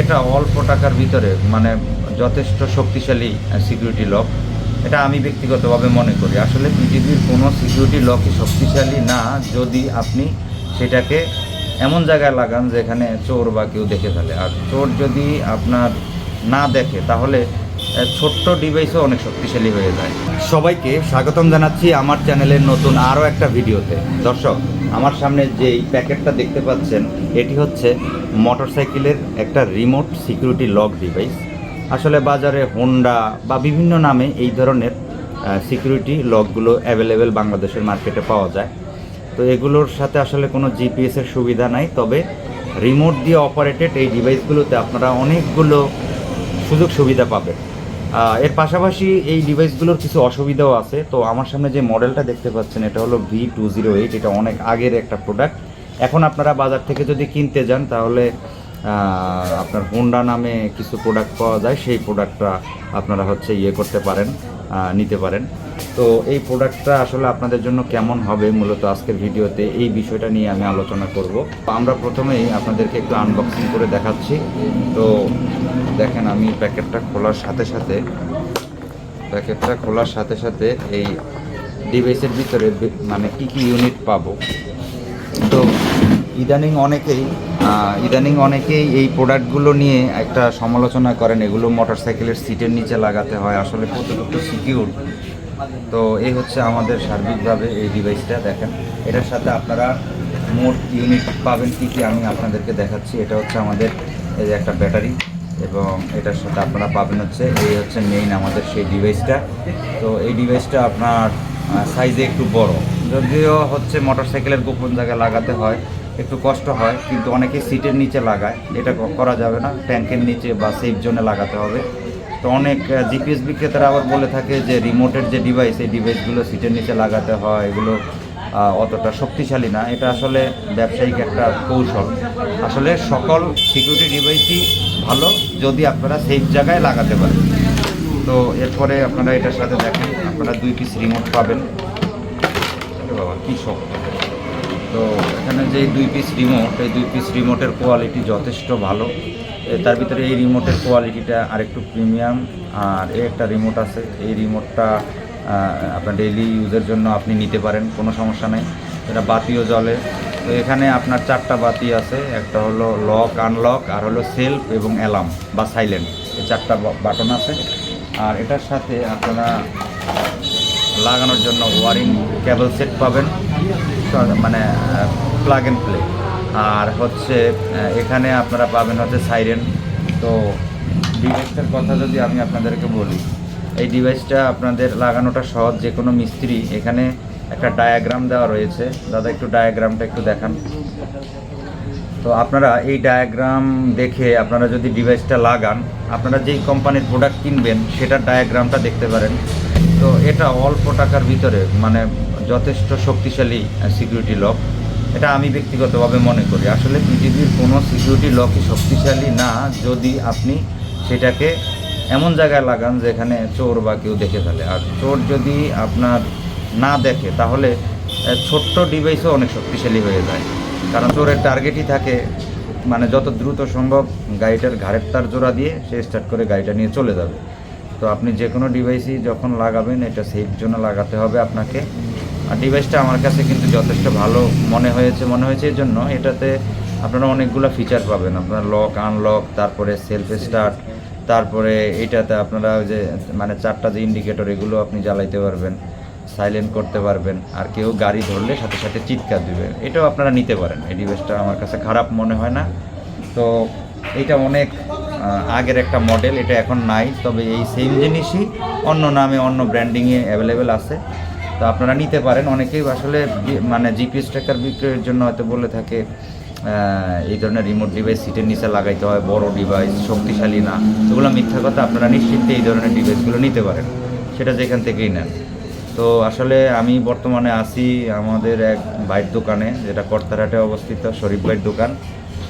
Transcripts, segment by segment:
এটা অল্প টাকার ভিতরে মানে যথেষ্ট শক্তিশালী সিকিউরিটি লক এটা আমি ব্যক্তিগতভাবে মনে করি। আসলে পৃথিবীর কোনো সিকিউরিটি লকই শক্তিশালী না, যদি আপনি সেটাকে এমন জায়গায় লাগান যেখানে চোর বা কেউ দেখে ফেলে। আর চোর যদি আপনার না দেখে, তাহলে ছোট্ট ডিভাইসও অনেক শক্তিশালী হয়ে যায়। সবাইকে স্বাগতম জানাচ্ছি আমার চ্যানেলের নতুন আরও একটা ভিডিওতে। দর্শক, আমার সামনে যে প্যাকেটটা দেখতে পাচ্ছেন, এটি হচ্ছে মোটরসাইকেলের একটা রিমোট সিকিউরিটি লক ডিভাইস আসলে বাজারে হোন্ডা বা বিভিন্ন নামে এই ধরনের সিকিউরিটি লকগুলো অ্যাভেলেবেল বাংলাদেশের মার্কেটে পাওয়া যায়। তো এগুলোর সাথে আসলে কোনো জিপিএসের সুবিধা নাই, তবে রিমোট দিয়ে অপারেটেড এই ডিভাইসগুলোতে আপনারা অনেকগুলো সুযোগ সুবিধা পাবেন। এর পাশাপাশি এই ডিভাইসগুলোর কিছু অসুবিধাও আছে। তো আমার সামনে যে মডেলটা দেখতে পাচ্ছেন, এটা হলো ভি টু জিরো এইট এটা অনেক আগের একটা প্রোডাক্ট এখন আপনারা বাজার থেকে যদি কিনতে যান, তাহলে আপনার হোন্ডা নামে কিছু প্রোডাক্ট পাওয়া যায়। সেই প্রোডাক্টটা আপনারা হচ্ছে ইয়ে করতে পারেন নিতে পারেন। তো এই প্রোডাক্টটা আসলে আপনাদের জন্য কেমন হবে মূলত আজকের ভিডিওতে, এই বিষয়টা নিয়ে আমি আলোচনা করব। আমরা প্রথমেই আপনাদেরকে একটু আনবক্সিং করে দেখাচ্ছি। তো দেখেন আমি প্যাকেটটা খোলার সাথে সাথে, প্যাকেটটা খোলার সাথে সাথে এই ডিভাইসের ভিতরে মানে কি কি ইউনিট পাবো? তো ইদানিং অনেকেই ইদানিং অনেকেই এই প্রোডাক্টগুলো নিয়ে একটা সমালোচনা করেন, এগুলো মোটরসাইকেলের সিটের নিচে লাগাতে হয়। আসলে কতটুকু সিকিউর তো এই হচ্ছে আমাদের সার্বিকভাবে এই ডিভাইসটা দেখেন। এটার সাথে আপনারা মোট ইউনিট পাবেন কী কী আমি আপনাদেরকে দেখাচ্ছি। এটা হচ্ছে আমাদের এই যে একটা ব্যাটারি এবং এটার সাথে আপনারা পাবেন হচ্ছে, এই হচ্ছে মেইন আমাদের সেই ডিভাইসটা তো এই ডিভাইসটা আপনার সাইজে একটু বড়। যদিও হচ্ছে মোটরসাইকেলের গোপন জায়গায় লাগাতে হয়, একটু কষ্ট হয়, কিন্তু অনেকে সিটের নিচে লাগায়। এটা করা যাবে না ট্যাঙ্কের নিচে বা সেফ জোনে লাগাতে হবে। তো অনেক জিপিএস বিক্রেতারা আবার বলে থাকে যে রিমোটের যে ডিভাইস এই ডিভাইসগুলো সিটের নিচে লাগাতে হয়, এগুলো অতটা শক্তিশালী না। এটা আসলে ব্যবসায়িক একটা কৌশল। আসলে সকল সিকিউরিটি ডিভাইসই ভালো, যদি আপনারা সেফ জায়গায় লাগাতে পারেন। তো এরপরে আপনারা এটার সাথে দেখেন, আপনারা দুই পিস রিমোট পাবেন। বাবা, কী শক্ত। তো এখানে যে দুই পিস রিমোট এই দুই পিস রিমোটের কোয়ালিটি যথেষ্ট ভালো। তার ভিতরে এই রিমোটের কোয়ালিটিটা আরেকটু প্রিমিয়াম আর এই একটা রিমোট আছে। এই রিমোটটা আপনার ডেইলি ইউজের জন্য আপনি নিতে পারেন, কোনো সমস্যা নেই। এটা বাতিও জ্বলে। তো এখানে আপনার চারটা বাতি আছে। একটা হলো লক আনলক আর হলো সেলফ এবং অ্যালার্ম বা সাইলেন্ট এই চারটা বাটন আছে। আর এটার সাথে আপনারা লাগানোর জন্য ওয়ারিং কেবল সেট পাবেন। মানে প্লাগ অ্যান্ড প্লে আর হচ্ছে এখানে আপনারা পাবেন হচ্ছে সাইরেন তো ডিভাইসটার কথা যদি আমি আপনাদেরকে বলি, এই ডিভাইসটা আপনাদের লাগানোটা সহজ যে কোনো মিস্ত্রি। এখানে একটা ডায়াগ্রাম দেওয়া রয়েছে। দাদা, একটু ডায়াগ্রামটা একটু দেখান। তো আপনারা এই ডায়াগ্রাম দেখে আপনারা যদি ডিভাইসটা লাগান, আপনারা যেই কোম্পানির প্রোডাক্ট কিনবেন সেটার ডায়াগ্রামটা দেখতে পারেন। তো এটা অল্প টাকার ভিতরে মানে যথেষ্ট শক্তিশালী সিকিউরিটি লক এটা আমি ব্যক্তিগতভাবে মনে করি। আসলে পৃথিবীর কোনো সিকিউরিটি লকই শক্তিশালী না, যদি আপনি সেটাকে এমন জায়গায় লাগান যেখানে চোর বা কেউ দেখে ফেলে। আর চোর যদি আপনার না দেখে, তাহলে ছোট্ট ডিভাইসও অনেক শক্তিশালী হয়ে যায়। কারণ চোরের টার্গেটই থাকে মানে যত দ্রুত সম্ভব গাড়িটার ঘাড়ের তার জোড়া দিয়ে সে স্টার্ট করে গাড়িটা নিয়ে চলে যাবে। তো আপনি যে কোনো ডিভাইসই যখন লাগাবেন, এটা সেফ জন্য লাগাতে হবে আপনাকে। আর ডিভাইসটা আমার কাছে কিন্তু যথেষ্ট ভালো মনে হয়েছে মনে হয়েছে এই জন্য এটাতে আপনারা অনেকগুলো ফিচার পাবেন। আপনার লক আনলক তারপরে সেলফ স্টার্ট তারপরে এটাতে আপনারা যে মানে চারটা যে ইন্ডিকেটর এগুলো আপনি জ্বালাইতে পারবেন সাইলেন্ট করতে পারবেন। আর কেউ গাড়ি ধরলে সাথে সাথে চিৎকার দিবে। এটাও আপনারা নিতে পারেন। এই ডিভাইসটা আমার কাছে খারাপ মনে হয় না। তো এটা অনেক আগের একটা মডেল এটা এখন নাই, তবে এই সেম জিনিসই অন্য নামে অন্য ব্র্যান্ডিংয়ে অ্যাভেলেবেল আছে। তো আপনারা নিতে পারেন, অনেকেই আসলে মানে জিপিএস ট্র্যাকার বিক্রয়ের জন্য হয়তো বলে থাকে এই ধরনের রিমোট ডিভাইস সিটের নিচে লাগাইতে হয়, বড় ডিভাইস শক্তিশালী না। এগুলো মিথ্যা কথা, আপনারা নিশ্চিন্তে এই ধরনের ডিভাইসগুলো নিতে পারেন, সেটা যেখান থেকেই নেন। তো আসলে আমি বর্তমানে আছি আমাদের এক বাইর দোকানে, যেটা কর্তারহাটে অবস্থিত, শরীফ ভাইয়ের দোকান।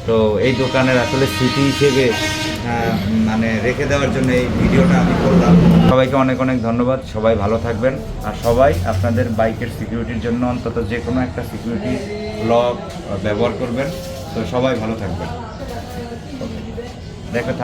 তো এই দোকানের আসলে স্মৃতি হিসেবে মানে রেখে দেওয়ার জন্য এই ভিডিওটা আমি করলাম। সবাইকে অনেক অনেক ধন্যবাদ। সবাই ভালো থাকবেন। আর সবাই আপনাদের বাইকের সিকিউরিটির জন্য অন্তত যে কোনো একটা সিকিউরিটি লক ব্যবহার করবেন। তো সবাই ভালো থাকবেন। একটা